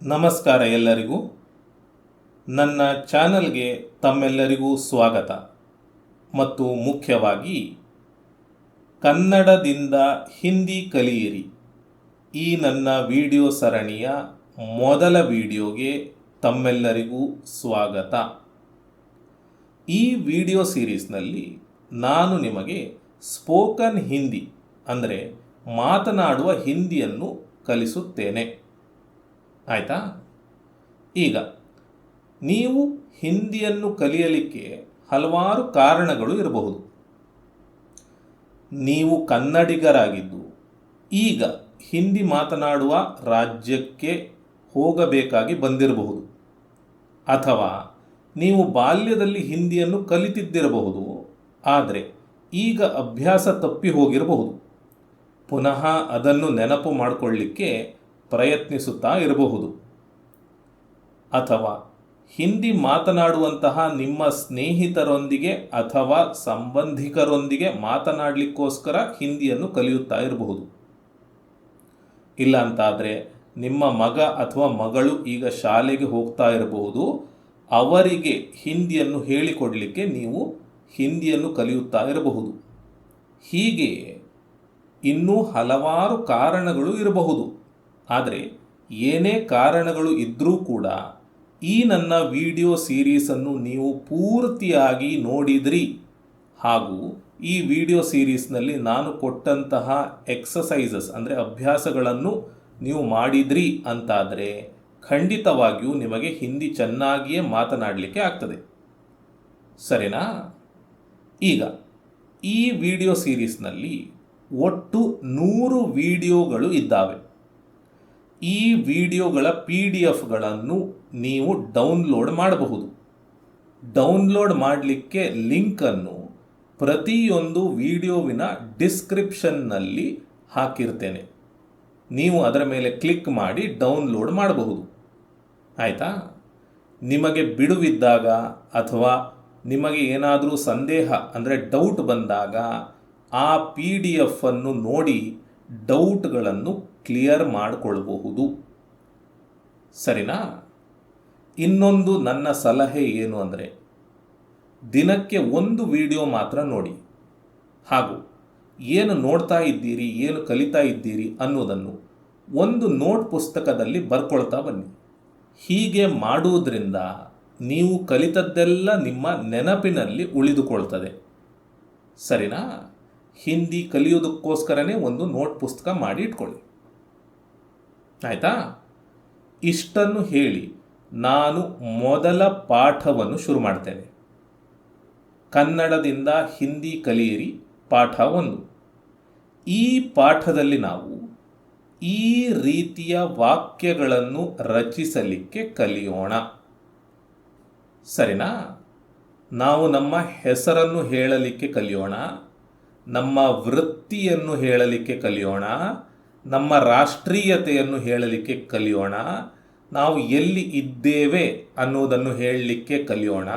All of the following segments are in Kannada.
ನಮಸ್ಕಾರ ಎಲ್ಲರಿಗೂ. ನನ್ನ ಚಾನಲ್ಗೆ ತಮ್ಮೆಲ್ಲರಿಗೂ ಸ್ವಾಗತ. ಮತ್ತು ಮುಖ್ಯವಾಗಿ, ಕನ್ನಡದಿಂದ ಹಿಂದಿ ಕಲಿಯಿರಿ. ಈ ನನ್ನ ವಿಡಿಯೋ ಸರಣಿಯ ಮೊದಲ ವಿಡಿಯೋಗೆ ತಮ್ಮೆಲ್ಲರಿಗೂ ಸ್ವಾಗತ. ಈ ವಿಡಿಯೋ ಸೀರೀಸ್ನಲ್ಲಿ ನಾನು ನಿಮಗೆ ಸ್ಪೋಕನ್ ಹಿಂದಿ, ಅಂದರೆ ಮಾತನಾಡುವ ಹಿಂದಿಯನ್ನು ಕಲಿಸುತ್ತೇನೆ. ಆಯಿತಾ? ಈಗ, ನೀವು ಹಿಂದಿಯನ್ನು ಕಲಿಯಲಿಕ್ಕೆ ಹಲವಾರು ಕಾರಣಗಳು ಇರಬಹುದು. ನೀವು ಕನ್ನಡಿಗರಾಗಿದ್ದು, ಈಗ ಹಿಂದಿ ಮಾತನಾಡುವ ರಾಜ್ಯಕ್ಕೆ ಹೋಗಬೇಕಾಗಿ ಬಂದಿರಬಹುದು. ಅಥವಾ ನೀವು ಬಾಲ್ಯದಲ್ಲಿ ಹಿಂದಿಯನ್ನು ಕಲಿತಿದ್ದಿರಬಹುದು, ಆದರೆ ಈಗ ಅಭ್ಯಾಸ ತಪ್ಪಿ ಹೋಗಿರಬಹುದು. ಪುನಃ ಅದನ್ನು ನೆನಪು ಮಾಡಿಕೊಳ್ಳಿಕ್ಕೆ ಪ್ರಯತ್ನಿಸುತ್ತಾ ಇರಬಹುದು. ಅಥವಾ ಹಿಂದಿ ಮಾತನಾಡುವಂತಹ ನಿಮ್ಮ ಸ್ನೇಹಿತರೊಂದಿಗೆ ಅಥವಾ ಸಂಬಂಧಿಕರೊಂದಿಗೆ ಮಾತನಾಡಲಿಕ್ಕೋಸ್ಕರ ಹಿಂದಿಯನ್ನು ಕಲಿಯುತ್ತಾ ಇರಬಹುದು. ಇಲ್ಲ ಅಂತಾದರೆ ನಿಮ್ಮ ಮಗ ಅಥವಾ ಮಗಳು ಈಗ ಶಾಲೆಗೆ ಹೋಗ್ತಾ ಇರಬಹುದು. ಅವರಿಗೆ ಹಿಂದಿಯನ್ನು ಹೇಳಿಕೊಡಲಿಕ್ಕೆ ನೀವು ಹಿಂದಿಯನ್ನು ಕಲಿಯುತ್ತಾ ಇರಬಹುದು. ಹೀಗೆ ಇನ್ನೂ ಹಲವಾರು ಕಾರಣಗಳು ಇರಬಹುದು. ಆದರೆ ಏನೇ ಕಾರಣಗಳು ಇದ್ದರೂ ಕೂಡ ಈ ನನ್ನ ವಿಡಿಯೋ ಸೀರೀಸನ್ನು ನೀವು ಪೂರ್ತಿಯಾಗಿ ನೋಡಿದ್ರಿ. ಹಾಗೂ ಈ ವಿಡಿಯೋ ಸೀರೀಸ್ನಲ್ಲಿ ನಾನು ಕೊಟ್ಟಂತಹ ಎಕ್ಸಸೈಸಸ್ ಅಂದರೆ ಅಭ್ಯಾಸಗಳನ್ನು ನೀವು ಮಾಡಿದ್ರಿ ಅಂತಾದರೆ ಖಂಡಿತವಾಗಿಯೂ ನಿಮಗೆ ಹಿಂದಿ ಚೆನ್ನಾಗಿಯೇ ಮಾತನಾಡಲಿಕ್ಕೆ ಆಗ್ತದೆ. ಸರಿನಾ? ಈಗ ಈ ವಿಡಿಯೋ ಸೀರೀಸ್ನಲ್ಲಿ ಒಟ್ಟು ನೂರು ವಿಡಿಯೋಗಳು ಇದ್ದಾವೆ. ಈ ವಿಡಿಯೋಗಳ ಪಿ ಡಿ ಎಫ್ಗಳನ್ನು ನೀವು ಡೌನ್ಲೋಡ್ ಮಾಡಬಹುದು. ಡೌನ್ಲೋಡ್ ಮಾಡಲಿಕ್ಕೆ ಲಿಂಕನ್ನು ಪ್ರತಿಯೊಂದು ವಿಡಿಯೋವಿನ ಡಿಸ್ಕ್ರಿಪ್ಷನ್ನಲ್ಲಿ ಹಾಕಿರ್ತೇನೆ. ನೀವು ಅದರ ಮೇಲೆ ಕ್ಲಿಕ್ ಮಾಡಿ ಡೌನ್ಲೋಡ್ ಮಾಡಬಹುದು. ಆಯಿತಾ? ನಿಮಗೆ ಬಿಡುವಿದ್ದಾಗ ಅಥವಾ ನಿಮಗೆ ಏನಾದರೂ ಸಂದೇಹ, ಅಂದರೆ ಡೌಟ್ ಬಂದಾಗ ಆ ಪಿ ಡಿ ಎಫನ್ನು ನೋಡಿ ಡೌಟ್ಗಳನ್ನು ಕ್ಲಿಯರ್ ಮಾಡಿಕೊಳ್ಬಹುದು. ಸರಿನಾ? ಇನ್ನೊಂದು ನನ್ನ ಸಲಹೆ ಏನು ಅಂದರೆ, ದಿನಕ್ಕೆ ಒಂದು ವಿಡಿಯೋ ಮಾತ್ರ ನೋಡಿ. ಹಾಗೂ ಏನು ನೋಡ್ತಾ ಇದ್ದೀರಿ, ಏನು ಕಲಿತಾ ಇದ್ದೀರಿ ಅನ್ನೋದನ್ನು ಒಂದು ನೋಟ್ ಪುಸ್ತಕದಲ್ಲಿ ಬರ್ಕೊಳ್ತಾ ಬನ್ನಿ. ಹೀಗೆ ಮಾಡುವುದರಿಂದ ನೀವು ಕಲಿತದ್ದೆಲ್ಲ ನಿಮ್ಮ ನೆನಪಿನಲ್ಲಿ ಉಳಿದುಕೊಳ್ತದೆ. ಸರಿನಾ? ಹಿಂದಿ ಕಲಿಯೋದಕ್ಕೋಸ್ಕರನೇ ಒಂದು ನೋಟ್ ಪುಸ್ತಕ ಮಾಡಿ ಇಟ್ಕೊಳ್ಳಿ. ಆಯಿತಾ? ಇಷ್ಟನ್ನು ಹೇಳಿ ನಾನು ಮೊದಲ ಪಾಠವನ್ನು ಶುರು ಮಾಡ್ತೇನೆ. ಕನ್ನಡದಿಂದ ಹಿಂದಿ ಕಲಿಯಿರಿ, ಪಾಠ ಒಂದು. ಈ ಪಾಠದಲ್ಲಿ ನಾವು ಈ ರೀತಿಯ ವಾಕ್ಯಗಳನ್ನು ರಚಿಸಲಿಕ್ಕೆ ಕಲಿಯೋಣ. ಸರಿನಾ? ನಾವು ನಮ್ಮ ಹೆಸರನ್ನು ಹೇಳಲಿಕ್ಕೆ ಕಲಿಯೋಣ, ನಮ್ಮ ವೃತ್ತಿಯನ್ನು ಹೇಳಲಿಕ್ಕೆ ಕಲಿಯೋಣ ನಮ್ಮ ರಾಷ್ಟ್ರೀಯತೆಯನ್ನು ಹೇಳಲಿಕ್ಕೆ ಕಲಿಯೋಣ. ನಾವು ಎಲ್ಲಿ ಇದ್ದೇವೆ ಅನ್ನೋದನ್ನು ಹೇಳಲಿಕ್ಕೆ ಕಲಿಯೋಣ.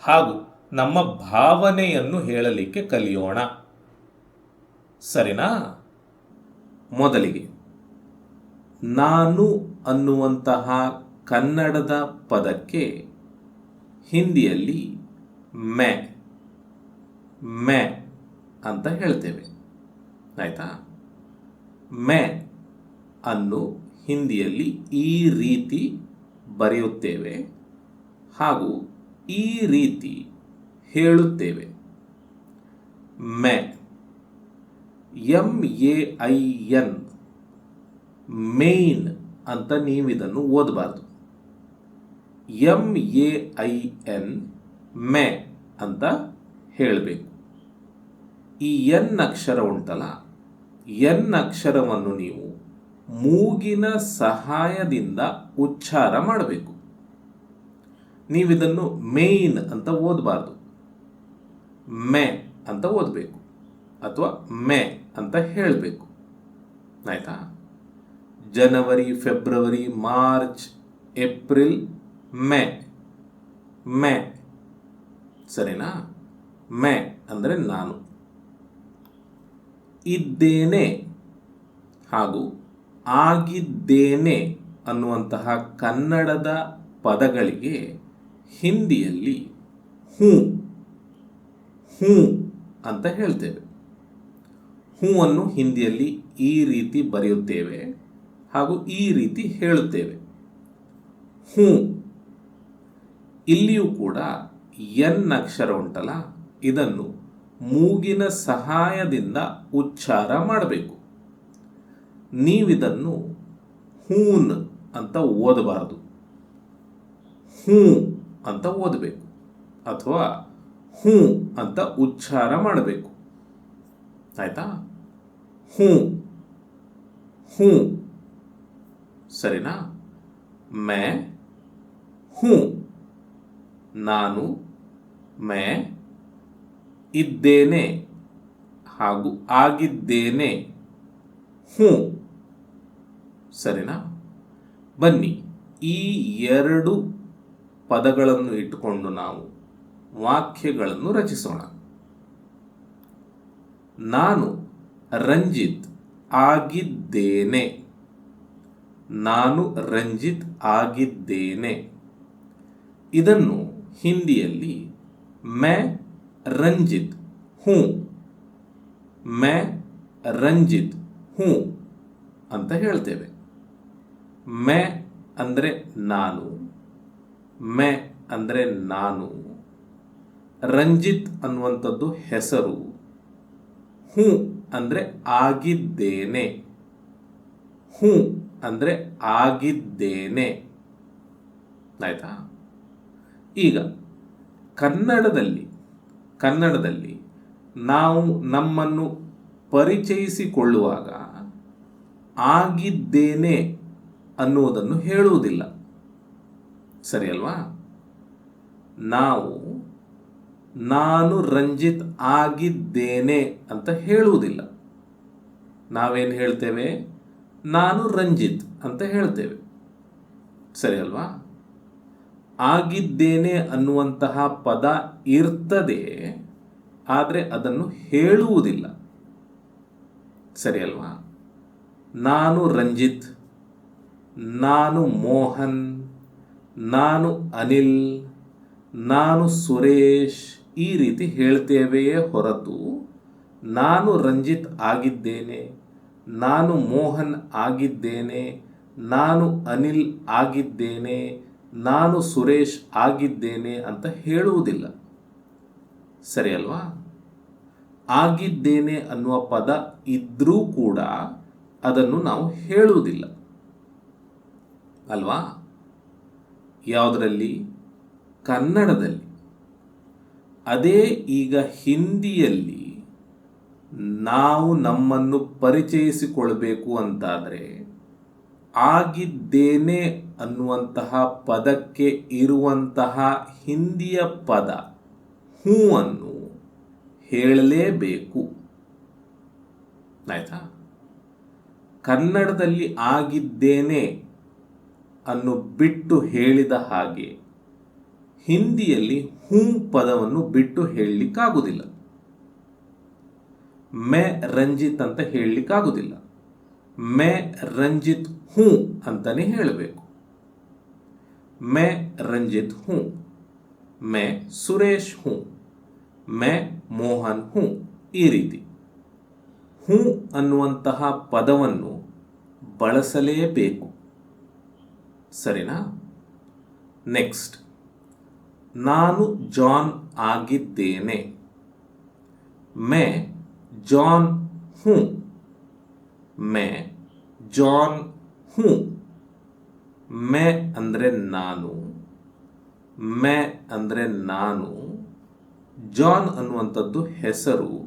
ಹಾಗೂ ನಮ್ಮ ಭಾವನೆಯನ್ನು ಹೇಳಲಿಕ್ಕೆ ಕಲಿಯೋಣ. ಸರಿನಾ? ಮೊದಲಿಗೆ, ನಾನು ಅನ್ನುವಂತಹ ಕನ್ನಡದ ಪದಕ್ಕೆ ಹಿಂದಿಯಲ್ಲಿ ಮೆ ಮೆ ಅಂತ ಹೇಳ್ತೇವೆ. ಆಯಿತಾ? ಮೆ ಅನ್ನು ಹಿಂದಿಯಲ್ಲಿ ಈ ರೀತಿ ಬರೆಯುತ್ತೇವೆ ಹಾಗೂ ಈ ರೀತಿ ಹೇಳುತ್ತೇವೆ. ಮೆ M A I N main ಅಂತ ನೀವಿದನ್ನು ಓದಬಾರ್ದು. ಎಂ ಎ ಐ ಎನ್ ಮೆ ಅಂತ ಹೇಳಬೇಕು. ಈ ಎನ್ ಅಕ್ಷರ ಉಂಟಲ್ಲ ಎನ್ ಅಕ್ಷರವನ್ನು ನೀವು ಮೂಗಿನ ಸಹಾಯದಿಂದ ಉಚ್ಚಾರ ಮಾಡಬೇಕು. ನೀವಿದನ್ನು ಮೇನ್ ಅಂತ ಓದಬಾರ್ದು. ಮೆ ಅಂತ ಓದಬೇಕು ಅಥವಾ ಮೆ ಅಂತ ಹೇಳಬೇಕು. ಆಯಿತಾ? ಜನವರಿ, ಫೆಬ್ರವರಿ, ಮಾರ್ಚ್, ಏಪ್ರಿಲ್, ಮೆ. ಮೆ. ಸರಿನಾ? ಮೆ ಅಂದರೆ ನಾನು. ಇದ್ದೇನೆ ಹಾಗೂ ಆಗಿದ್ದೇನೆ ಅನ್ನುವಂತಹ ಕನ್ನಡದ ಪದಗಳಿಗೆ ಹಿಂದಿಯಲ್ಲಿ ಹ್ಞೂ ಹ್ಞೂ ಅಂತ ಹೇಳ್ತೇವೆ. ಹೂವನ್ನು ಹಿಂದಿಯಲ್ಲಿ ಈ ರೀತಿ ಬರೆಯುತ್ತೇವೆ ಹಾಗೂ ಈ ರೀತಿ ಹೇಳುತ್ತೇವೆ. ಹ್ಞೂ ಇಲ್ಲಿಯೂ ಕೂಡ ಎನ್ ಅಕ್ಷರ ಉಂಟಲ್ಲ, ಇದನ್ನು ಮೂಗಿನ ಸಹಾಯದಿಂದ ಉಚ್ಚಾರ ಮಾಡಬೇಕು. ನೀವಿದನ್ನು ಹೂನ್ ಅಂತ ಓದಬಾರದು. ಹೂ ಅಂತ ಓದಬೇಕು ಅಥವಾ ಹೂ ಅಂತ ಉಚ್ಚಾರ ಮಾಡಬೇಕು. ಆಯ್ತಾ? ಹೂ. ಹೂ. ಸರಿನಾ? ಮೇ ಹೂ. ನಾನು ಮೇ ಇದ್ದೇನೆ ಹಾಗೂ ಆಗಿದ್ದೇನೆ. ಹ್ಞೂ. ಸರಿನಾ? ಬನ್ನಿ, ಈ ಎರಡು ಪದಗಳನ್ನು ಇಟ್ಟುಕೊಂಡು ನಾವು ವಾಕ್ಯಗಳನ್ನು ರಚಿಸೋಣ. ನಾನು ರಂಜಿತ್ ಆಗಿದ್ದೇನೆ. ನಾನು ರಂಜಿತ್ ಆಗಿದ್ದೇನೆ. ಇದನ್ನು ಹಿಂದಿಯಲ್ಲಿ ಮೈ ರಂಜಿತ್ हूँ मैं ರಂಜಿತ್ ಹ್ಞೂ ಅಂತ ಹೇಳ್ತೇವೆ. ಮೆ ಅಂದರೆ ನಾನು. ಮೆ ಅಂದರೆ ನಾನು. ರಂಜಿತ್ ಅನ್ನುವಂಥದ್ದು ಹೆಸರು. ಹ್ಞೂ ಅಂದರೆ ಆಗಿದ್ದೇನೆ. ಹ್ಞೂ ಅಂದರೆ ಆಗಿದ್ದೇನೆ. ಆಯ್ತಾ? ಈಗ ಕನ್ನಡದಲ್ಲಿ ಕನ್ನಡದಲ್ಲಿ ನಾವು ನಮ್ಮನ್ನು ಪರಿಚಯಿಸಿಕೊಳ್ಳುವಾಗ ಆಗಿದ್ದೇನೆ ಅನ್ನುವುದನ್ನು ಹೇಳುವುದಿಲ್ಲ. ಸರಿ ಅಲ್ವಾ? ನಾವು ನಾನು ರಂಜಿತ್ ಆಗಿದ್ದೇನೆ ಅಂತ ಹೇಳುವುದಿಲ್ಲ. ನಾವೇನು ಹೇಳ್ತೇವೆ? ನಾನು ರಂಜಿತ್ ಅಂತ ಹೇಳ್ತೇವೆ. ಸರಿ ಅಲ್ವಾ? ಆಗಿದ್ದೇನೆ ಅನ್ನುವಂತಹ ಪದ ಇರ್ತದೆ, ಆದರೆ ಅದನ್ನು ಹೇಳುವುದಿಲ್ಲ. ಸರಿ ಅಲ್ವಾ? ನಾನು ರಂಜಿತ್, ನಾನು ಮೋಹನ್, ನಾನು ಅನಿಲ್, ನಾನು ಸುರೇಶ್ ಈ ರೀತಿ ಹೇಳ್ತೇವೆಯೇ ಹೊರತು ನಾನು ರಂಜಿತ್ ಆಗಿದ್ದೇನೆ, ನಾನು ಮೋಹನ್ ಆಗಿದ್ದೇನೆ, ನಾನು ಅನಿಲ್ ಆಗಿದ್ದೇನೆ ನಾನು ಸುರೇಶ್ ಆಗಿದ್ದೇನೆ ಅಂತ ಹೇಳುವುದಿಲ್ಲ. ಸರಿ ಅಲ್ವಾ? ಆಗಿದ್ದೇನೆ ಅನ್ನುವ ಪದ ಇದ್ರೂ ಕೂಡ ಅದನ್ನು ನಾವು ಹೇಳುವುದಿಲ್ಲ. ಅಲ್ವಾ? ಯಾವುದರಲ್ಲಿ? ಕನ್ನಡದಲ್ಲಿ. ಅದೇ ಈಗ ಹಿಂದಿಯಲ್ಲಿ ನಾವು ನಮ್ಮನ್ನು ಪರಿಚಯಿಸಿಕೊಳ್ಬೇಕು ಅಂತಾದರೆ ಆಗಿದ್ದೇನೆ ಅನ್ನುವಂತಹ ಪದಕ್ಕೆ ಇರುವಂತಹ ಹಿಂದಿಯ ಪದ ಹೂವನ್ನು ಹೇಳಲೇಬೇಕು. ಆಯ್ತಾ? ಕನ್ನಡದಲ್ಲಿ ಆಗಿದ್ದೇನೆ ಅನ್ನು ಬಿಟ್ಟು ಹೇಳಿದ ಹಾಗೆ ಹಿಂದಿಯಲ್ಲಿ ಹೂ ಪದವನ್ನು ಬಿಟ್ಟು ಹೇಳಲಿಕ್ಕಾಗುವುದಿಲ್ಲ. ಮೆ ರಂಜಿತ್ ಅಂತ ಹೇಳಲಿಕ್ಕಾಗುವುದಿಲ್ಲ. ಮೆ ರಂಜಿತ್ ಹೂ ಅಂತಲೇ ಹೇಳಬೇಕು. ಮೆ ರಂಜಿತ್ ಹೂ, ಮೆ ಸುರೇಶ್ ಹೂ, ಮೆ ಮೋಹನ್ ಹೂ ಈ ರೀತಿ. ಹೂ ಅನ್ನುವಂತಹ ಪದವನ್ನು ಬಳಸಲೇಬೇಕು. ಸರಿನಾ? ನೆಕ್ಸ್ಟ್, ನಾನು ಜಾನ್ ಆಗಿದ್ದೇನೆ. ಮೇ ಜಾನ್ ಹೂ ಮೇ ಜಾನ್ ಹೂ ಮೇ ಅಂದರೆ ನಾನು ಮೇ ಅಂದರೆ ನಾನು ಜಾನ್ ಅನ್ನುವಂಥದ್ದು ಹೆಸರು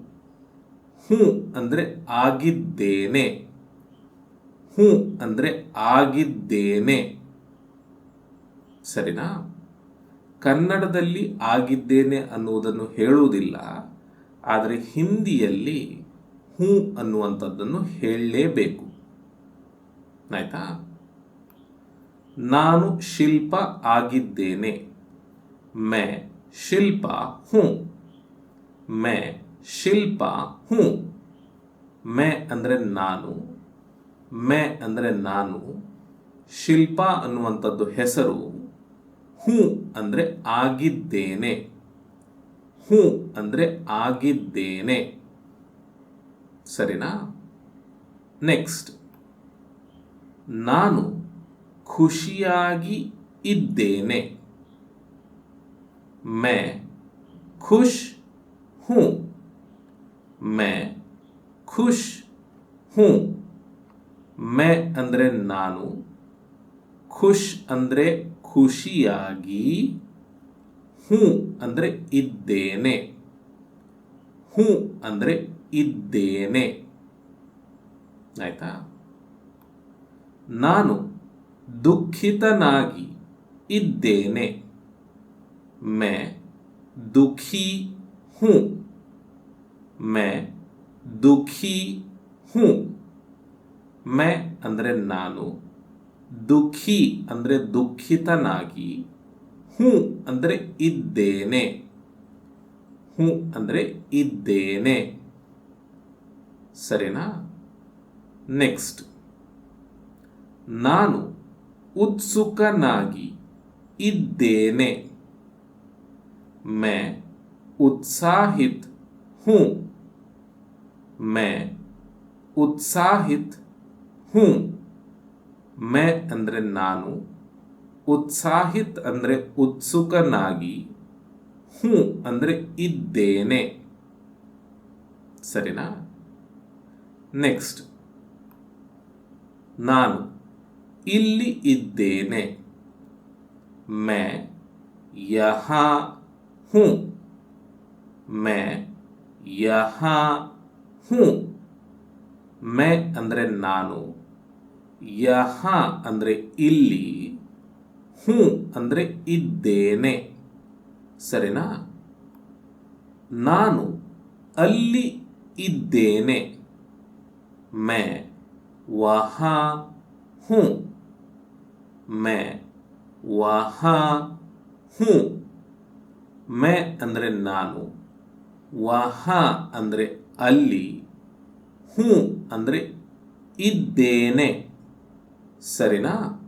ಹೂ ಅಂದರೆ ಆಗಿದ್ದೇನೆ ಹೂ ಅಂದರೆ ಆಗಿದ್ದೇನೆ ಸರಿನಾ ಕನ್ನಡದಲ್ಲಿ ಆಗಿದ್ದೇನೆ ಅನ್ನುವುದನ್ನು ಹೇಳುವುದಿಲ್ಲ, ಆದರೆ ಹಿಂದಿಯಲ್ಲಿ ಹೂ ಅನ್ನುವಂಥದ್ದನ್ನು ಹೇಳಲೇಬೇಕು. ಆಯ್ತಾ? ನಾನು ಶಿಲ್ಪ ಆಗಿದ್ದೇನೆ. ಮೇ ಶಿಲ್ಪ ಹೂ ಮೇ ಶಿಲ್ಪ ಹೂ ಮೇ ಅಂದರೆ ನಾನು. ಮೇ ಅಂದರೆ ನಾನು. ಶಿಲ್ಪ ಅನ್ನುವಂಥದ್ದು ಹೆಸರು ಹ್ಞೂ ಅಂದರೆ ಆಗಿದ್ದೇನೆ. ಹ್ಞೂ ಅಂದರೆ ಆಗಿದ್ದೇನೆ. ಸರಿನಾ? ನೆಕ್ಸ್ಟ್ ನಾನು ಖುಷಿಯಾಗಿ ಇದ್ದೇನೆ. ಮೈ ಖುಷ್ ಹೂँ. मैं ಖುಷ್ ಹೂँ. ಮೈ ಅಂದರೆ ನಾನು, ಖುಷ್ ಅಂದರೆ ಖುಷಿಯಾಗಿ, ಹೂँ ಅಂದರೆ ಇದ್ದೇನೆ. ಹೂँ ಅಂದರೆ ಇದ್ದೇನೆ. ಆಯ್ತಾ? ನಾನು ದುಃಖಿತನಾಗಿ ಇದ್ದೇನೆ. ಮೈ ದುಃಖಿ ಹೂँ. ಮೈ ದುಃಖಿ ಹೂँ. ಮೈ ಅಂದರೆ ನಾನು. ದುಃಖಿ ಅಂದರೆ ದುಃಖಿತನಾಗಿ. ಹೂँ ಅಂದರೆ ಇದ್ದೇನೆ. ಹೂँ ಅಂದರೆ ಇದ್ದೇನೆ. ಸರಿನಾ ನೆಕ್ಸ್ಟ್ ನಾನು ಉತ್ಸುಕನಾಗಿ ಇದ್ದೇನೆ मैं उत्साहित हूँ मैं ಉತ್ಸಾಹಿತ್ ಹೂँ ಮೈ ಅಂದರೆ ನಾನು ಉತ್ಸಾಹಿತ್ ಅಂದರೆ ಉತ್ಸುಕನಾಗಿ ಹೂँ ಅಂದರೆ ಇದ್ದೇನೆ ಸರಿನಾ ನೆಕ್ಸ್ಟ್ ನಾನು ಇಲ್ಲಿ ಇದ್ದೇನೆ. ಮೇ ಯಹಾ ಹೂ. ಮೈ ಯಹಾ ಹೂ. ಮೈ ಅಂದರೆ ನಾನು. ಯಹಾ ಅಂದರೆ ಇಲ್ಲಿ. ಹೂ ಅಂದರೆ ಇದ್ದೇನೆ. ಸರಿನಾ? ನಾನು ಅಲ್ಲಿ ಇದ್ದೇನೆ. ಮೈ वहां हूं। मैं वहां हूं। मैं ಅಂದರೆ ನಾನು ವಾಹಾ ಅಂದರೆ ಅಲ್ಲಿ हूं। ಅಂದರೆ ಇದ್ದೇನೆ ಸರಿನಾ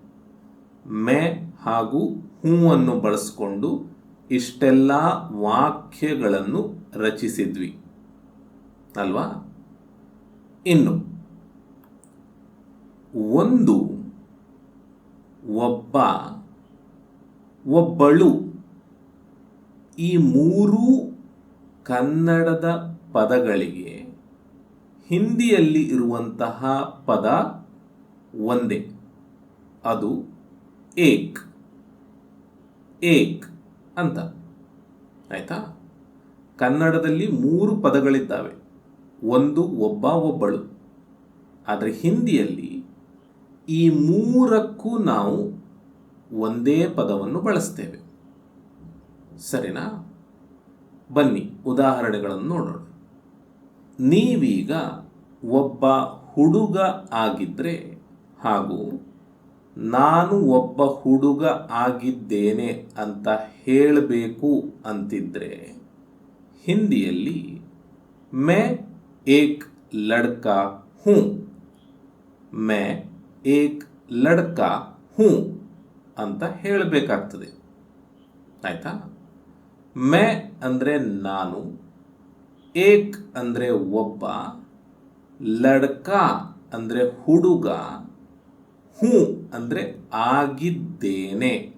ಮೆ ಹಾಗೂ ಹೂವನ್ನು ಬಳಸಿಕೊಂಡು ಇಷ್ಟೆಲ್ಲ ವಾಕ್ಯಗಳನ್ನು ರಚಿಸಿದ್ವಿ ಅಲ್ವಾ ಇನ್ನು ಒಂದು, ಒಬ್ಬ, ಒಬ್ಬಳು. ಈ ಮೂರೂ ಕನ್ನಡದ ಪದಗಳಿಗೆ ಹಿಂದಿಯಲ್ಲಿ ಇರುವಂತಹ ಪದ ಒಂದೇ. ಅದು ಏಕ್. ಏಕ್ ಅಂತ. ಆಯ್ತಾ? ಕನ್ನಡದಲ್ಲಿ ಮೂರು ಪದಗಳಿದ್ದಾವೆ. ಒಂದು, ಒಬ್ಬ, ಒಬ್ಬಳು. ಆದರೆ ಹಿಂದಿಯಲ್ಲಿ ಈ ಮೂರಕ್ಕೂ ನಾವು ಒಂದೇ ಪದವನ್ನು ಬಳಸ್ತೇವೆ. ಸರಿನಾ? ಬನ್ನಿ, ಉದಾಹರಣೆಗಳನ್ನು ನೋಡೋಣ. ನೀವೀಗ ಒಬ್ಬ ಹುಡುಗ ಆಗಿದ್ದರೆ ಹಾಗೂ ನಾನು ಒಬ್ಬ ಹುಡುಗ ಆಗಿದ್ದೇನೆ ಅಂತ ಹೇಳಬೇಕು ಅಂತಿದ್ರೆ, ಹಿಂದಿಯಲ್ಲಿ ಮೇ ಏಕ್ ಲಡ್ಕಾ ಹೂ, ಮೈ ಏಕ್ ಲಡ್ಕಾ ಹೂ ಅಂತ ಹೇಳಬೇಕಾಗ್ತದೆ. ಆಯ್ತಾ? ಮೆ ಅಂದರೆ ನಾನು, ಏಕ್ ಅಂದರೆ ಒಬ್ಬ, ಲಡ್ಕ ಅಂದರೆ ಹುಡುಗ, ಹೂ ಅಂದರೆ ಆಗಿದ್ದೇನೆ.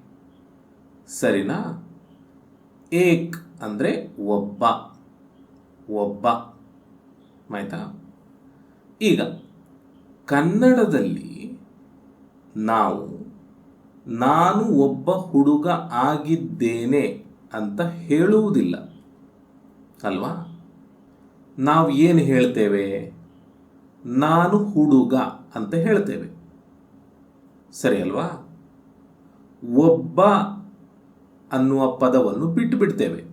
ಸರಿನಾ? ಏಕ್ ಅಂದರೆ ಒಬ್ಬ ಒಬ್ಬ. ಆಯ್ತಾ? ಈಗ ಕನ್ನಡದಲ್ಲಿ ನಾವು, ನಾನು ಒಬ್ಬ ಹುಡುಗ ಆಗಿದ್ದೇನೆ ಅಂತ ಹೇಳುವುದಿಲ್ಲ, ಅಲ್ವಾ? ನಾವು ಏನು ಹೇಳ್ತೇವೆ? ನಾನು ಹುಡುಗ ಅಂತ ಹೇಳ್ತೇವೆ. ಸರಿ ಅಲ್ವಾ? ಒಬ್ಬ ಅನ್ನುವ ಪದವನ್ನು ಬಿಟ್ಟು ಬಿಡ್ತೇವೆ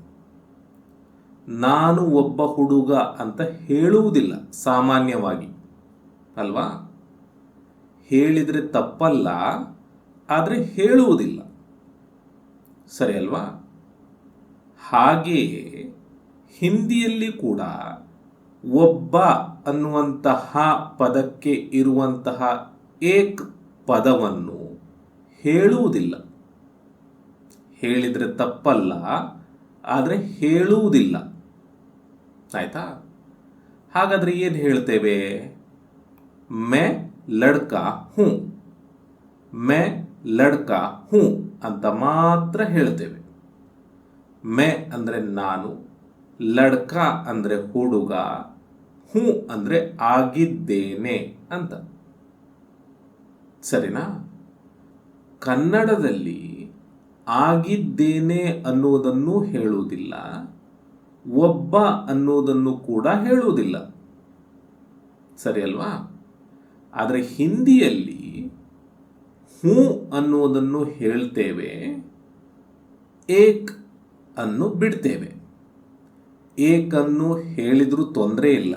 ನಾನು ಒಬ್ಬ ಹುಡುಗ ಅಂತ ಹೇಳುವುದಿಲ್ಲ, ಸಾಮಾನ್ಯವಾಗಿ, ಅಲ್ವಾ? ಹೇಳಿದರೆ ತಪ್ಪಲ್ಲ, ಆದರೆ ಹೇಳುವುದಿಲ್ಲ. ಸರಿ ಅಲ್ವಾ? ಹಾಗೆಯೇ ಹಿಂದಿಯಲ್ಲಿ ಕೂಡ ಒಬ್ಬ ಅನ್ನುವಂತಹ ಪದಕ್ಕೆ ಇರುವಂತಹ ಏಕ್ ಪದವನ್ನು ಹೇಳುವುದಿಲ್ಲ. ಹೇಳಿದರೆ ತಪ್ಪಲ್ಲ, ಆದರೆ ಹೇಳುವುದಿಲ್ಲ. ಆಯಿತಾ? ಹಾಗಾದರೆ ಏನು ಹೇಳ್ತೇವೆ? ಮೆ ಲಡ್ಕ ಹ್ಞೂ. ಮೆ ಲಡ್ಕಾ ಹ್ಞೂ ಅಂತ ಮಾತ್ರ ಹೇಳ್ತೇವೆ. ಮೆ ಅಂದರೆ ನಾನು, ಲಡ್ಕಾ ಅಂದರೆ ಹುಡುಗ, ಹ್ಞೂ ಅಂದರೆ ಆಗಿದ್ದೇನೆ ಅಂತ. ಸರಿನಾ? ಕನ್ನಡದಲ್ಲಿ ಆಗಿದ್ದೇನೆ ಅನ್ನುವುದನ್ನು ಹೇಳುವುದಿಲ್ಲ, ಒಬ್ಬ ಅನ್ನುವುದನ್ನು ಕೂಡ ಹೇಳುವುದಿಲ್ಲ. ಸರಿ ಅಲ್ವಾ? ಆದರೆ ಹಿಂದಿಯಲ್ಲಿ ಹ್ಞೂ ಅನ್ನುವುದನ್ನು ಹೇಳ್ತೇವೆ, ಏಕ್ ಅನ್ನು ಬಿಡ್ತೇವೆ. ಏಕನ್ನು ಹೇಳಿದರೂ ತೊಂದರೆ ಇಲ್ಲ,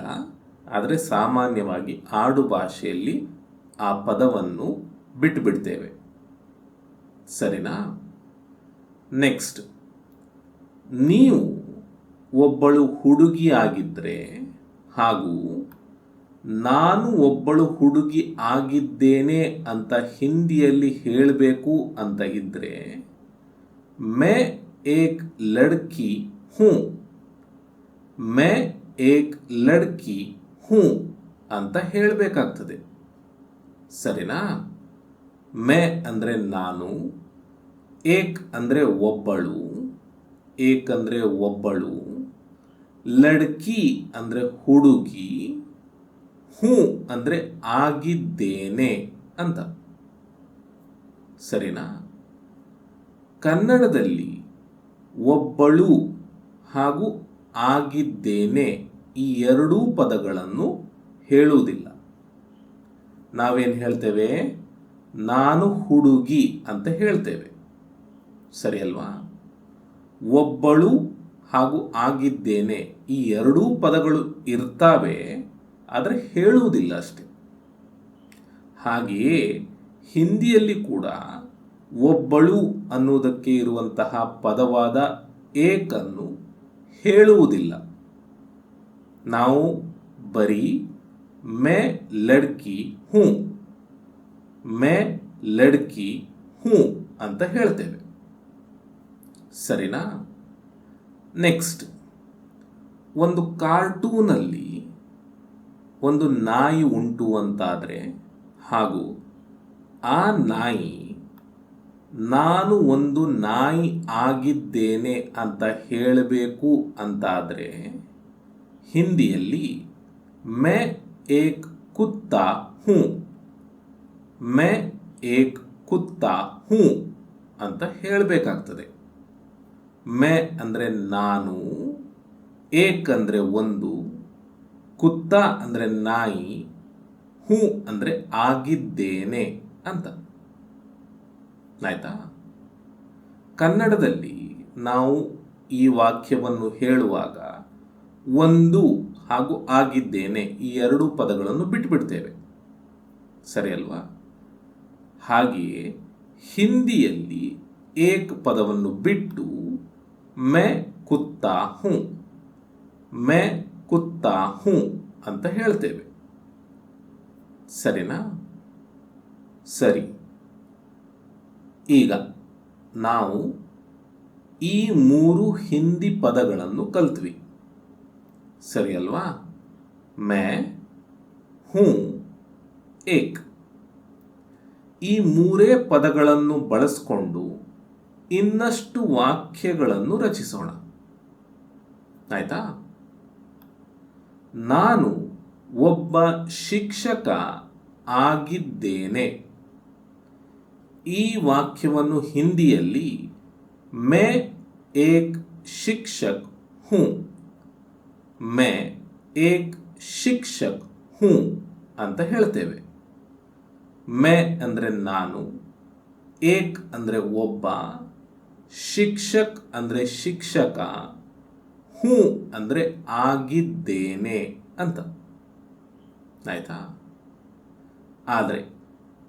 ಆದರೆ ಸಾಮಾನ್ಯವಾಗಿ ಆಡು ಭಾಷೆಯಲ್ಲಿ ಆ ಪದವನ್ನು ಬಿಟ್ಟುಬಿಡ್ತೇವೆ ಸರಿನಾ? ನೆಕ್ಸ್ಟ್, ನೀವು ಒಬ್ಬಳು ಹುಡುಗಿಯಾಗಿದ್ದರೆ ಹಾಗೂ ನಾನು ಒಬ್ಬಳು ಹುಡುಗಿ ಆಗಿದ್ದೇನೆ ಅಂತ ಹಿಂದಿಯಲ್ಲಿ ಹೇಳಬೇಕು ಅಂತ ಇದ್ದರೆ ಮೇ ಏಕ್ ಲಡ್ಕಿ ಹ್ಞೂ ಮೇ ಏಕ್ ಲಡ್ಕಿ ಹ್ಞೂ ಅಂತ ಹೇಳಬೇಕಾಗ್ತದೆ. ಸರಿನಾ? ಮೇ ಅಂದರೆ ನಾನು, ಏಕ್ ಅಂದರೆ ಒಬ್ಬಳು, ಏಕ್ ಅಂದರೆ ಒಬ್ಬಳು, ಲಡ್ಕಿ ಅಂದರೆ ಹುಡುಗಿ ಹ್ಞೂ ಅಂದರೆ ಆಗಿದ್ದೇನೆ ಅಂತ. ಸರಿನಾ? ಕನ್ನಡದಲ್ಲಿ ಒಬ್ಬಳು ಹಾಗೂ ಆಗಿದ್ದೇನೆ ಈ ಎರಡೂ ಪದಗಳನ್ನು ಹೇಳುವುದಿಲ್ಲ. ನಾವೇನು ಹೇಳ್ತೇವೆ? ನಾನು ಹುಡುಗಿ ಅಂತ ಹೇಳ್ತೇವೆ. ಸರಿ ಅಲ್ವಾ? ಒಬ್ಬಳು ಹಾಗೂ ಆಗಿದ್ದೇನೆ ಈ ಎರಡೂ ಪದಗಳು ಇರ್ತಾವೆ. ಆದರೆ ಹೇಳುವುದಿಲ್ಲ ಅಷ್ಟೆ. ಹಾಗೆಯೇ ಹಿಂದಿಯಲ್ಲಿ ಕೂಡ ಒಬ್ಬಳು ಅನ್ನುವುದಕ್ಕೆ ಇರುವಂತಹ ಪದವಾದ ಏಕನ್ನು ಹೇಳುವುದಿಲ್ಲ. ನಾವು ಬರೀ ಮೇ ಲಡ್ಕಿ ಹೂ, ಮೇ ಲಡ್ಕಿ ಹೂ ಅಂತ ಹೇಳ್ತೇವೆ. ಸರಿನಾ? ನೆಕ್ಸ್ಟ್, ಒಂದು ಕಾರ್ಟೂನಲ್ಲಿ ಒಂದು ನಾಯಿ ಉಂಟು ಅಂತಾದರೆ ಹಾಗೂ ಆ ನಾಯಿ, ನಾನು ಒಂದು ನಾಯಿ ಆಗಿದ್ದೇನೆ ಅಂತ ಹೇಳಬೇಕು ಅಂತಾದರೆ ಹಿಂದಿಯಲ್ಲಿ ಮೆ ಏಕ್ ಕುತ್ತ ಹೂ, ಮೆ ಏಕ್ ಕುತ್ತ ಹೂ ಅಂತ ಹೇಳಬೇಕಾಗ್ತದೆ. ಮೆ ಅಂದರೆ ನಾನು, ಏಕ್ ಅಂದರೆ ಒಂದು ಕುತ್ತ ಅಂದರೆ ನಾಯಿ, ಹೂ ಅಂದರೆ ಆಗಿದ್ದೇನೆ ಅಂತ. ಆಯ್ತಾ? ಕನ್ನಡದಲ್ಲಿ ನಾವು ಈ ವಾಕ್ಯವನ್ನು ಹೇಳುವಾಗ ಒಂದು ಹಾಗೂ ಆಗಿದ್ದೇನೆ ಈ ಎರಡು ಪದಗಳನ್ನು ಬಿಟ್ಟುಬಿಡ್ತೇವೆ. ಸರಿ ಅಲ್ವಾ? ಹಾಗೆಯೇ ಹಿಂದಿಯಲ್ಲಿ ಏಕ್ ಪದವನ್ನು ಬಿಟ್ಟು ಮೆ ಕುತ್ತಾ ಹೂ. ಮೆ ಕುತ್ತಾ ಹ್ಞೂ ಅಂತ ಹೇಳ್ತೇವೆ. ಸರಿನಾ? ಸರಿ. ಈಗ ನಾವು ಈ ಮೂರು ಹಿಂದಿ ಪದಗಳನ್ನು ಕಲ್ತ್ವಿ. ಸರಿ ಅಲ್ವಾ? ಮೇ, ಹೂ, ಏಕ್. ಈ ಮೂರೇ ಪದಗಳನ್ನು ಬಳಸ್ಕೊಂಡು ಇನ್ನಷ್ಟು ವಾಕ್ಯಗಳನ್ನು ರಚಿಸೋಣ. ಆಯ್ತಾ? ನಾನು ಒಬ್ಬ ಶಿಕ್ಷಕ ಆಗಿದ್ದೇನೆ. ಈ ವಾಕ್ಯವನ್ನು ಹಿಂದಿಯಲ್ಲಿ ಮೇ ಏಕ್ ಶಿಕ್ಷಕ್ ಹೂ. ಮೇ ಏಕ್ ಶಿಕ್ಷಕ್ ಹೂ ಅಂತ ಹೇಳ್ತೇವೆ. ಮೇ ಅಂದರೆ ನಾನು, ಏಕ್ ಅಂದರೆ ಒಬ್ಬ, ಶಿಕ್ಷಕ್ ಅಂದರೆ ಶಿಕ್ಷಕ ಹ್ಞೂ ಅಂದರೆ ಆಗಿದ್ದೇನೆ ಅಂತ. ಆಯಿತಾ? ಆದರೆ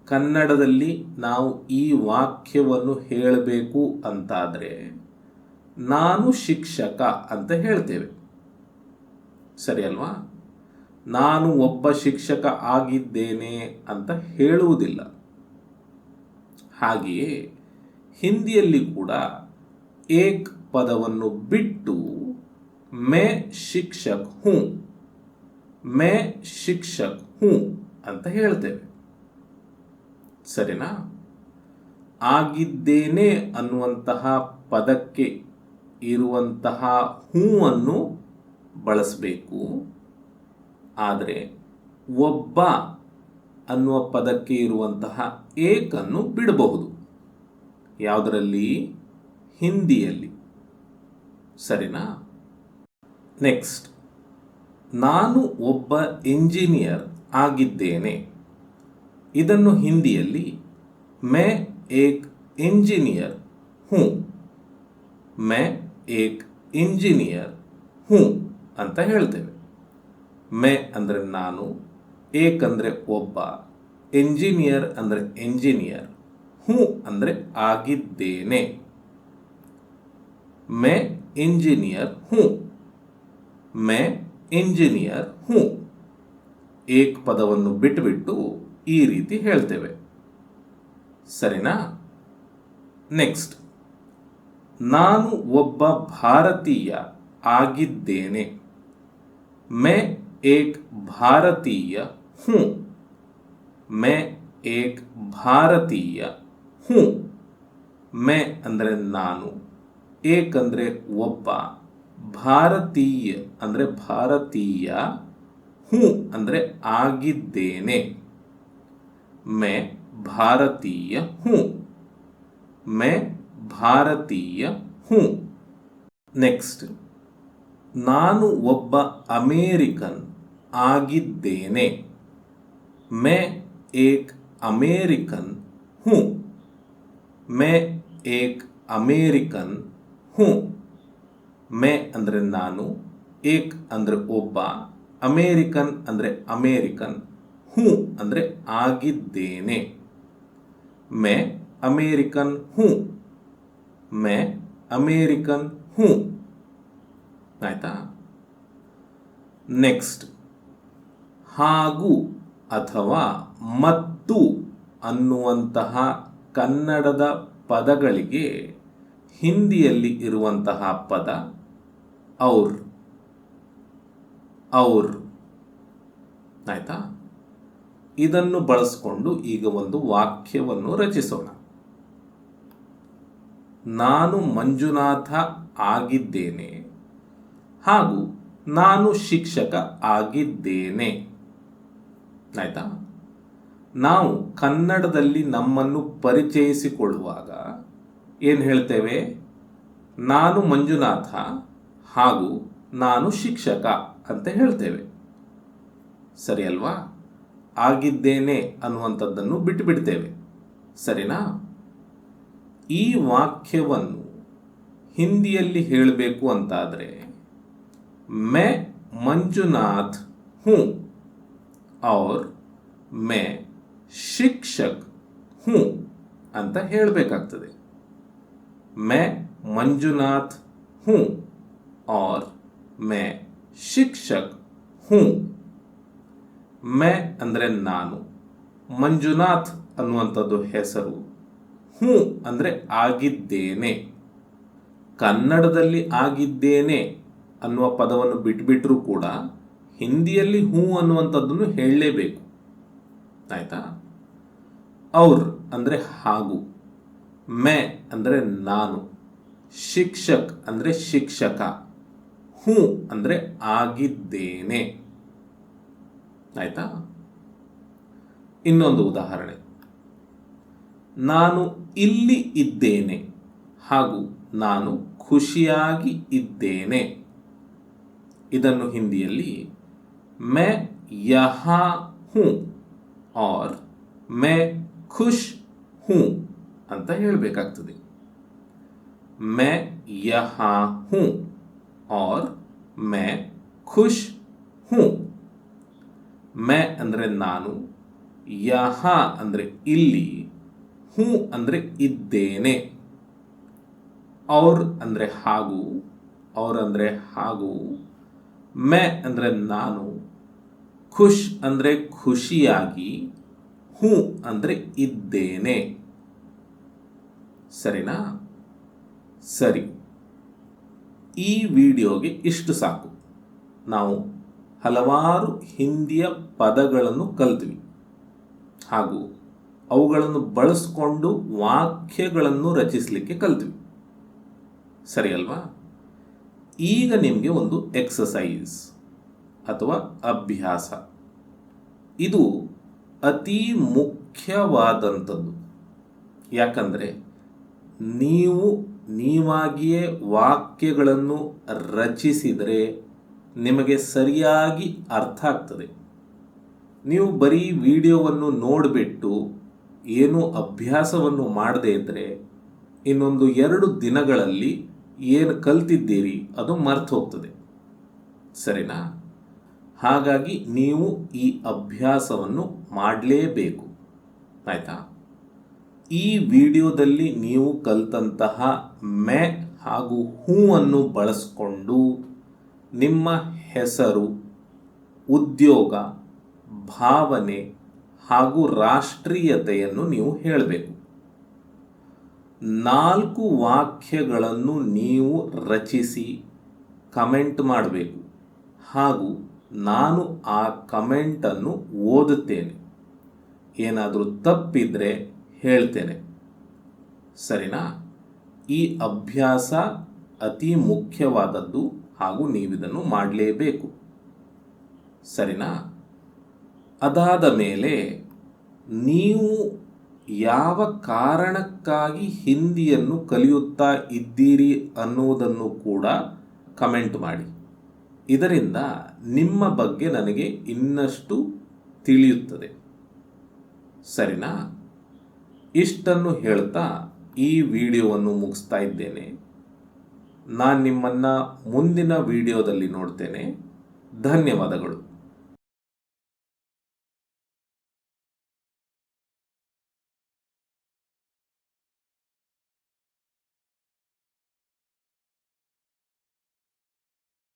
ಕನ್ನಡದಲ್ಲಿ ನಾವು ಈ ವಾಕ್ಯವನ್ನು ಹೇಳಬೇಕು ಅಂತಾದರೆ ನಾನು ಶಿಕ್ಷಕ ಅಂತ ಹೇಳ್ತೇವೆ. ಸರಿ ಅಲ್ವಾ? ನಾನು ಒಬ್ಬ ಶಿಕ್ಷಕ ಆಗಿದ್ದೇನೆ ಅಂತ ಹೇಳುವುದಿಲ್ಲ. ಹಾಗೆಯೇ ಹಿಂದಿಯಲ್ಲಿ ಕೂಡ ಏಕ್ ಪದವನ್ನು ಬಿಟ್ಟು ಮೇ ಶಿಕ್ಷಕ್ ಹೂ, ಮೇ ಶಿಕ್ಷಕ್ ಹೂ ಅಂತ ಹೇಳ್ತೇವೆ. ಸರಿನಾ? ಆಗಿದ್ದೇನೆ ಅನ್ನುವಂತಹ ಪದಕ್ಕೆ ಇರುವಂತಹ ಹೂವನ್ನು ಬಳಸಬೇಕು. ಆದರೆ ಒಬ್ಬ ಅನ್ನುವ ಪದಕ್ಕೆ ಇರುವಂತಹ ಏಕನ್ನು ಬಿಡಬಹುದು. ಯಾವುದರಲ್ಲಿ? ಹಿಂದಿಯಲ್ಲಿ. ಸರಿನಾ? ನೆಕ್ಸ್ಟ್ ನಾನು ಒಬ್ಬ ಇಂಜಿನಿಯರ್ ಆಗಿದ್ದೇನೆ. ಇದನ್ನು ಹಿಂದಿಯಲ್ಲಿ ಮೇ ಏಕ್ ಇಂಜಿನಿಯರ್ ಹ್ಞೂ ಮೇ ಏಕ್ ಇಂಜಿನಿಯರ್ ಹ್ಞೂ ಅಂತ ಹೇಳ್ತೇವೆ. ಮೇ ಅಂದರೆ ನಾನು, ಏಕ್ ಅಂದರೆ ಒಬ್ಬ ಎಂಜಿನಿಯರ್ ಅಂದರೆ ಎಂಜಿನಿಯರ್ ಹೂ ಅಂದರೆ ಆಗಿದ್ದೇನೆ. ಮೇ ಇಂಜಿನಿಯರ್ ಹೂಂ. ಮೇ ಇಂಜಿನಿಯರ್ ಹೂ. ಏಕ್ ಪದವನ್ನು ಬಿಟ್ಟುಬಿಟ್ಟು ಈ ರೀತಿ ಹೇಳ್ತೇವೆ. ಸರಿನಾ? ನೆಕ್ಸ್ಟ್. ನಾನು ಒಬ್ಬ ಭಾರತೀಯ ಆಗಿದ್ದೇನೆ. ಮೇ ಏಕ್ ಭಾರತೀಯ ಹೂ. ಮೇ ಏಕ್ ಭಾರತೀಯ ಹೂ. ಮೇ ಅಂದರೆ ನಾನು ಏಕೆಂದರೆ ಒಬ್ಬ. ಭಾರತೀಯ ಅಂದರೆ ಭಾರತೀಯ ಹೂಂ ಅಂದರೆ ಆಗಿದ್ದೇನೆ. ಮೇ ಭಾರತೀಯ ಹೂಂ ಮೇ ಭಾರತೀಯ ಹೂಂ ನೆಕ್ಸ್ಟ್, ನಾನು ಒಬ್ಬ ಅಮೇರಿಕನ್ ಆಗಿದ್ದೇನೆ. ಮೇ ಏಕ್ ಅಮೇರಿಕನ್ ಹೂಂ ಮೇ ಏಕ್ ಅಮೇರಿಕನ್ ಹೂಂ ಮೇ ಅಂದರೆ ನಾನು, ಏಕ್ ಅಂದರೆ ಒಬ್ಬ, ಅಮೇರಿಕನ್ ಅಂದರೆ ಅಮೇರಿಕನ್, ಹೂ ಅಂದರೆ ಆಗಿದ್ದೇನೆ. ಮೇ ಅಮೇರಿಕನ್ ಹೂ. ಮೇ ಅಮೇರಿಕನ್ ಹೂ. ಆಯ್ತಾ? ನೆಕ್ಸ್ಟ್. ಹಾಗೂ ಅಥವಾ ಮತ್ತು ಅನ್ನುವಂತಹ ಕನ್ನಡದ ಪದಗಳಿಗೆ ಹಿಂದಿಯಲ್ಲಿ ಇರುವಂತಹ ಪದ ಔರ್ ಔರ್ ಆಯ್ತಾ? ಇದನ್ನು ಬಳಸಿಕೊಂಡು ಈಗ ಒಂದು ವಾಕ್ಯವನ್ನು ರಚಿಸೋಣ. ನಾನು ಮಂಜುನಾಥ ಆಗಿದ್ದೇನೆ ಹಾಗೂ ನಾನು ಶಿಕ್ಷಕ ಆಗಿದ್ದೇನೆ. ಆಯ್ತಾ? ನಾವು ಕನ್ನಡದಲ್ಲಿ ನಮ್ಮನ್ನು ಪರಿಚಯಿಸಿಕೊಳ್ಳುವಾಗ ಏನು ಹೇಳ್ತೇವೆ? ನಾನು ಮಂಜುನಾಥ ಹಾಗೂ ನಾನು ಶಿಕ್ಷಕ ಅಂತ ಹೇಳ್ತೇವೆ. ಸರಿ ಅಲ್ವಾ? ಆಗಿದ್ದೇನೆ ಅನ್ನುವಂಥದ್ದನ್ನು ಬಿಟ್ಟು ಬಿಡ್ತೇವೆ ಸರಿನಾ? ಈ ವಾಕ್ಯವನ್ನು ಹಿಂದಿಯಲ್ಲಿ ಹೇಳಬೇಕು ಅಂತಾದರೆ, ಮೆ ಮಂಜುನಾಥ್ ಹೂ ಔರ್ ಮೆ ಶಿಕ್ಷಕ್ ಹೂ ಅಂತ ಹೇಳಬೇಕಾಗ್ತದೆ. ಮೆ ಮಂಜುನಾಥ್ ಹೂँ और मैं शिक्षक हूं। मैं ಅಂದರೆ ನಾನು ಮಂಜುನಾಥ್ ಅನ್ನುವಂಥದ್ದು ಹೆಸರು ಹ್ಞೂ ಅಂದರೆ ಆಗಿದ್ದೇನೆ ಕನ್ನಡದಲ್ಲಿ ಆಗಿದ್ದೇನೆ ಅನ್ನುವ ಪದವನ್ನು ಬಿಟ್ಬಿಟ್ರೂ ಕೂಡ ಹಿಂದಿಯಲ್ಲಿ ಹೂ ಅನ್ನುವಂಥದ್ದನ್ನು ಹೇಳಲೇಬೇಕು. ಆಯ್ತಾ? ಅವ್ರ ಅಂದರೆ ಹಾಗೂ. ಮೆ ಅಂದರೆ ನಾನು. ಶಿಕ್ಷಕ್ ಅಂದರೆ ಶಿಕ್ಷಕ. ಹೂ ಅಂದರೆ ಆಗಿದ್ದೇನೆ. ಆಯಿತಾ? ಇನ್ನೊಂದು ಉದಾಹರಣೆ. ನಾನು ಇಲ್ಲಿ ಇದ್ದೇನೆ ಹಾಗೂ ನಾನು ಖುಷಿಯಾಗಿ ಇದ್ದೇನೆ. ಇದನ್ನು ಹಿಂದಿಯಲ್ಲಿ ಮೇ ಯಹಾ ಹೂ ಆರ್ ಮೇ ಖುಷ್ ಹೂ ಅಂತ ಹೇಳಬೇಕಾಗ್ತದೆ. ಮೇ ಯಹಾ ಹೂँ और ಮೇ ಖುಷ್ ಹೂँ ಮೇ ಅಂದರೆ ನಾನು ಯಹ ಅಂದರೆ ಇಲ್ಲಿ ಹೂ ಅಂದರೆ ಇದ್ದೇನೆ ಅವ್ರ ಅಂದರೆ ಹಾಗೂ ಅವ್ರ ಅಂದರೆ ಹಾಗೂ ಮೇ ಅಂದರೆ ನಾನು ಖುಷ್ ಅಂದರೆ ಖುಷಿಯಾಗಿ ಹೂ ಅಂದರೆ ಇದ್ದೇನೆ ಸರಿನಾ ಸರಿ ಈ ವಿಡಿಯೋಗೆ ಇಷ್ಟು ಸಾಕು. ನಾವು ಹಲವಾರು ಹಿಂದಿಯ ಪದಗಳನ್ನು ಕಲ್ತ್ವಿ. ಹಾಗೂ ಅವುಗಳನ್ನು ಬಳಸಿಕೊಂಡು ವಾಕ್ಯಗಳನ್ನು ರಚಿಸಲಿಕ್ಕೆ ಕಲ್ತ್ವಿ. ಸರಿ ಅಲ್ವಾ ಈಗ ನಿಮಗೆ ಒಂದು ಎಕ್ಸಸೈಸ್ ಅಥವಾ ಅಭ್ಯಾಸ. ಇದು ಅತಿ ಮುಖ್ಯವಾದಂಥದ್ದು. ಯಾಕಂದರೆ ನೀವು ನೀವಾಗಿಯೇ ವಾಕ್ಯಗಳನ್ನು ರಚಿಸಿದರೆ ನಿಮಗೆ ಸರಿಯಾಗಿ ಅರ್ಥ ಆಗ್ತದೆ. ನೀವು ಬರೀ ವಿಡಿಯೋವನ್ನು ನೋಡಿಬಿಟ್ಟು ಏನು ಅಭ್ಯಾಸವನ್ನು ಮಾಡದೇ ಇದ್ದರೆ ಇನ್ನೊಂದು ಎರಡು ದಿನಗಳಲ್ಲಿ ಏನು ಕಲ್ತಿದ್ದೀರಿ ಅದು ಮರ್ತು ಹೋಗ್ತದೆ ಸರಿನಾ? ಹಾಗಾಗಿ ನೀವು ಈ ಅಭ್ಯಾಸವನ್ನು ಮಾಡಲೇಬೇಕು. ಆಯಿತಾ? ಈ ವಿಡಿಯೋದಲ್ಲಿ ನೀವು ಕಲ್ತಂತಹ ಮೆ ಹಾಗೂ ಹೂ ಅನ್ನು ಬಳಸಿಕೊಂಡು ನಿಮ್ಮ ಹೆಸರು, ಉದ್ಯೋಗ, ಭಾವನೆ ಹಾಗೂ ರಾಷ್ಟ್ರೀಯತೆಯನ್ನು ನೀವು ಹೇಳಬೇಕು. ನಾಲ್ಕು ವಾಕ್ಯಗಳನ್ನು ನೀವು ರಚಿಸಿ ಕಮೆಂಟ್ ಮಾಡಬೇಕು. ಹಾಗೂ ನಾನು ಆ ಕಮೆಂಟನ್ನು ಓದುತ್ತೇನೆ. ಏನಾದರೂ ತಪ್ಪಿದರೆ ಹೇಳ್ತೇನೆ. ಸರಿನಾ? ಈ ಅಭ್ಯಾಸ ಅತಿ ಮುಖ್ಯವಾದದ್ದು ಹಾಗೂ ನೀವಿದನ್ನು ಮಾಡಲೇಬೇಕು. ಸರಿನಾ? ಅದಾದ ಮೇಲೆ ನೀವು ಯಾವ ಕಾರಣಕ್ಕಾಗಿ ಹಿಂದಿಯನ್ನು ಕಲಿಯುತ್ತಾ ಇದ್ದೀರಿ ಅನ್ನುವುದನ್ನು ಕೂಡ ಕಮೆಂಟ್ ಮಾಡಿ. ಇದರಿಂದ ನಿಮ್ಮ ಬಗ್ಗೆ ನನಗೆ ಇನ್ನಷ್ಟು ತಿಳಿಯುತ್ತದೆ. ಸರಿನಾ? ಇಷ್ಟನ್ನು ಹೇಳ್ತಾ ಈ ವಿಡಿಯೋವನ್ನು ಮುಗಿಸ್ತಾ ಇದ್ದೇನೆ. ನಾನು ನಿಮ್ಮನ್ನು ಮುಂದಿನ ವಿಡಿಯೋದಲ್ಲಿ ನೋಡ್ತೇನೆ. ಧನ್ಯವಾದಗಳು.